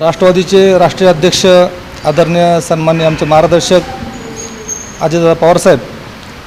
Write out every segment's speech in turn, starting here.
राष्ट्रवादीचे राष्ट्रीय अध्यक्ष आदरणीय सन्मान्य आमचे मार्गदर्शक अजितदादा पवारसाहेब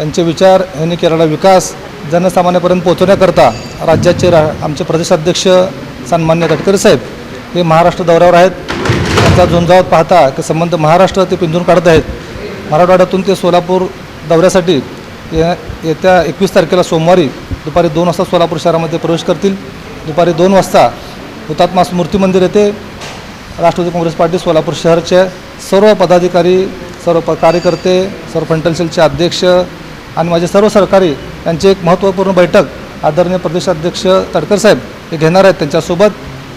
यांचे विचार यांनी केलेला विकास जनसामान्यापर्यंत पोहोचवण्याकरता राज्याचे रा आमचे प्रदेशाध्यक्ष सन्मान्य गडकरी साहेब हे महाराष्ट्र दौऱ्यावर आहेत. त्यांचा झुंजावत पाहता की संबंध महाराष्ट्र ते पिंजून काढत आहेत. मराठवाड्यातून ते सोलापूर दौऱ्यासाठी ये- येत्या एकवीस तारखेला सोमवारी दुपारी दोन वाजता सोलापूर शहरामध्ये प्रवेश करतील. दुपारी दोन वाजता हुतात्मा स्मृती मंदिर येथे राष्ट्रवादी काँग्रेस पार्टी सोलापूर शहरचे सर्व पदाधिकारी सर्व प कार्यकर्ते सर्व फंटल सेलचे अध्यक्ष आणि माझे सर्व सरकारी यांची एक महत्त्वपूर्ण बैठक आदरणीय प्रदेशाध्यक्ष तडकर साहेब हे घेणार आहेत त्यांच्यासोबत.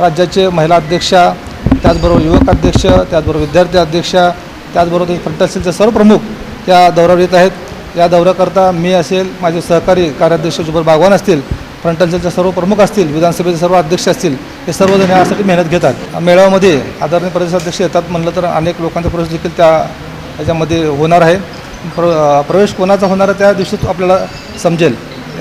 राज्याचे महिला अध्यक्षा त्याचबरोबर युवक अध्यक्ष त्याचबरोबर विद्यार्थी अध्यक्षा त्याचबरोबर फंटल सेलचे सर्व प्रमुख त्या दौऱ्यावर येत आहेत. या दौऱ्याकरता मी असेल माझे सहकारी कार्याध्यक्ष जुबर बागवान असतील फ्रंटल सर्व प्रमुख असतील विधानसभेचे सर्व अध्यक्ष असतील हे सर्वजण यासाठी मेहनत घेतात. मेळाव्यामध्ये आदरणीय प्रदेशाध्यक्ष येतात म्हणलं तर अनेक लोकांचा प्रवेश देखील त्या याच्यामध्ये होणार आहे. प्र प्रवेश कोणाचा होणार आहे त्या दिवशी आपल्याला समजेल.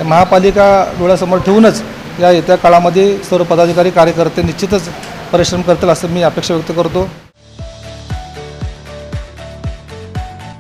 महापालिका डोळ्यासमोर ठेवूनच या येत्या काळामध्ये सर्व पदाधिकारी कार्यकर्ते निश्चितच परिश्रम करतील असं मी अपेक्षा व्यक्त करतो.